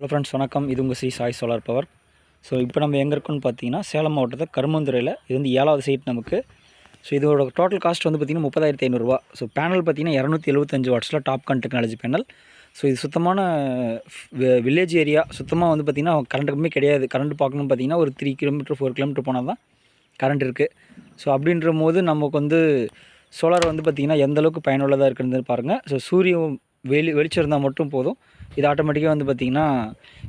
Hello friends வணக்கம். இது உங்கள் Sri Sai solar power so இப்போ நம்ம எங்கே இருக்கோம்னு பார்த்தீங்கன்னா சேலம் மாவட்டத்தில் கருமந்துறையில் இது வந்து ஏழாவது சைட் நமக்கு. ஸோ இதோட டோட்டல் காஸ்ட் வந்து பார்த்திங்கன்னா முப்பதாயிரத்தி ஐநூறுரூவா ஸோ பேனல் பார்த்தீங்கன்னா இரநூத்தி எழுபத்தஞ்சு வாட்ஸில் டாப் கன் டெக்னாலஜி பேனல் ஸோ இது சுத்தமான வில்லேஜ் ஏரியா சுத்தமாக வந்து பார்த்திங்கன்னா கரண்ட் கம்மி கிடையாது. கரண்ட் பார்க்கணும்னு பார்த்தீங்கன்னா ஒரு த்ரீ கிலோமீட்டர் ஃபோர் கிலோமீட்டர் போனால் தான் கரண்ட் இருக்குது ஸோ அப்படின்ற போது நமக்கு வந்து சோலார் வந்து பார்த்திங்கன்னா எந்த அளவுக்கு பயனுள்ளதாக இருக்குதுன்னு பாருங்கள் ஸோ சூரியன் வெளி வெளிச்சம் இருந்தால் மட்டும் போதும். இது ஆட்டோமேட்டிக்காக வந்து பார்த்திங்கன்னா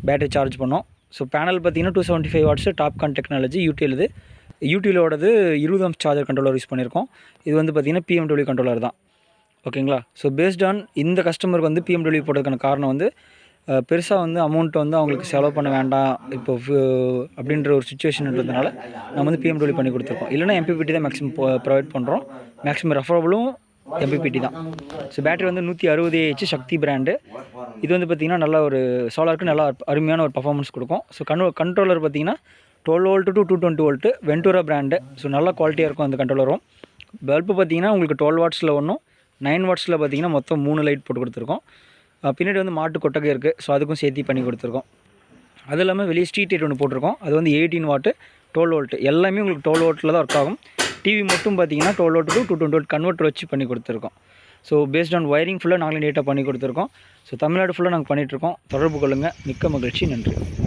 பேட்டரி சார்ஜ் பண்ணோம். ஸோ பேனல் பார்த்தீங்கன்னா two seventy five watts TOPCon technology UTL இது யூடிஎலோடது இருபது அம்ஸ் சார்ஜர் கண்ட்ரோலர் யூஸ் பண்ணியிருக்கோம் இது வந்து பார்த்திங்கன்னா பிஎம்டபிள்யூ கண்ட்ரோலர் தான். ஓகேங்களா ஸோ பேஸ்ட் ஆன் இந்த கஸ்டமருக்கு வந்து பிஎம்டபிள்யூ போட்டதுக்கான காரணம் வந்து பெருசாக வந்து அமௌண்ட் வந்து அவங்களுக்கு செலவு பண்ண வேண்டாம். இப்போ ஃபு- அப்படின்ற ஒரு சுச்சுவேஷன்ன்றதுனால நம்ம வந்து பிஎம்டபிள்யூ பண்ணி கொடுத்துருக்கோம். இல்லைனா எம்பிபிடி தான் மேக்ஸிமம் ப்ரொவைட் பண்ணுறோம் மேக்ஸிமம் ரெஃபரபுளும் எம்பிபிடி தான். ஸோ பேட்டரி வந்து நூற்றி அறுபது ஏஹெச் சக்தி பிராண்டு இது வந்து பார்த்திங்கன்னா நல்ல ஒரு சோலாருக்கு நல்லா அருமையான ஒரு பர்ஃபார்மன்ஸ் கொடுக்கும். ஸோ கன் கண்ட்ரோலர் பார்த்தீங்கன்னா twelve volt to two twenty volt Ventura brand so நல்ல குவாலிட்டியாக இருக்கும் அந்த கண்ட்ரோலரும் பல்பு பார்த்தீங்கன்னா உங்களுக்கு டுவெல் வாட்ஸில் ஒன்றும் நைன் வாட்ஸில் பார்த்தீங்கன்னா மொத்தம் மூணு லைட் போட்டு கொடுத்துருக்கோம். பின்னாடி வந்து மாட்டு கொட்டகை இருக்குது ஸோ அதுக்கும் சேர்த்தி பண்ணி கொடுத்துருக்கோம். அது இல்லாமல் வெளியே ஸ்ட்ரீட் லைட் ஒன்று போட்டிருக்கோம். அது வந்து எயிட்டீன் வாட்டு டுவெல் வோல்ட்டு எல்லாமே உங்களுக்கு டுவெல் வோல்ட்டில் தான் ஒர்க் ஆகும். டிவி மட்டும் பார்த்தீங்கன்னா twelve volt to two twenty volt converter வச்சு பண்ணி கொடுத்துருக்கோம். ஸோ பேஸ்ட் ஆன் ஒயரிங் ஃபுல்லாக நாங்களே நீட்டாக பண்ணி கொடுத்துருக்கோம். ஸோ தமிழ்நாடு ஃபுல்லாக நாங்கள் பண்ணிகிட்ருக்கோம் தொடர்பு கொள்ளுங்கள் மிக்க மகிழ்ச்சி. நன்றி.